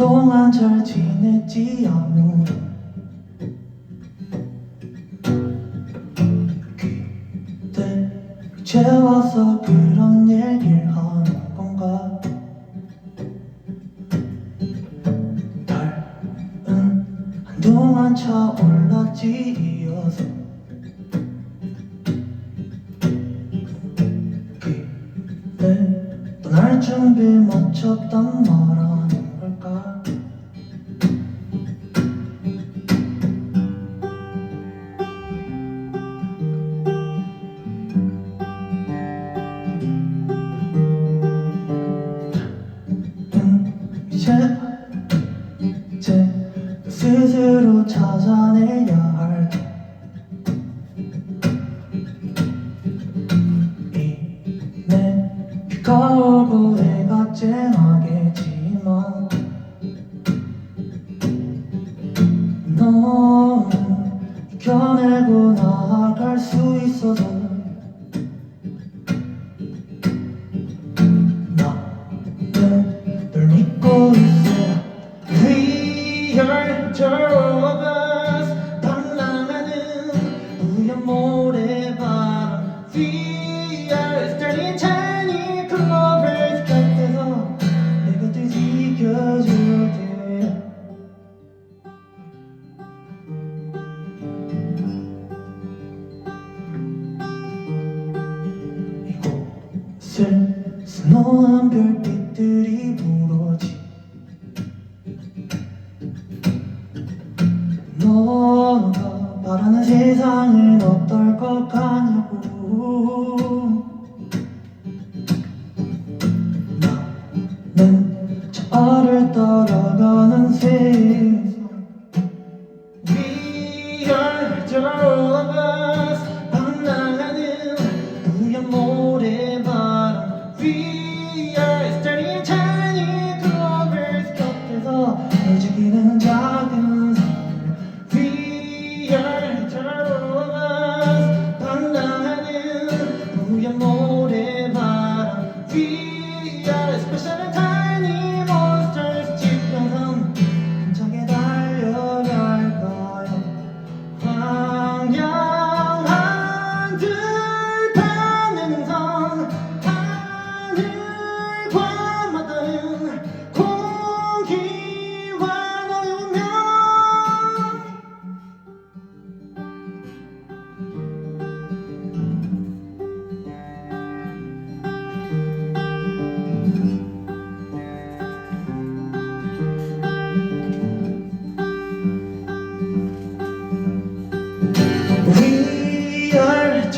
한동안 잘 지냈지 아무 그때 와서 그런 얘기를 하는 건가? 달은 한동안 차올랐지 이어서. 그때 떠날 준비 마쳤단 말하 찾아내야 할 이내 비가 오고 해가 쨍하겠지만 너는 이겨내고 나아갈 수 있어서 스노한 별빛들이 부러지 너가 바라는 세상은 어떨 것 같냐고. 나는 저를 따라가는 세상. We are the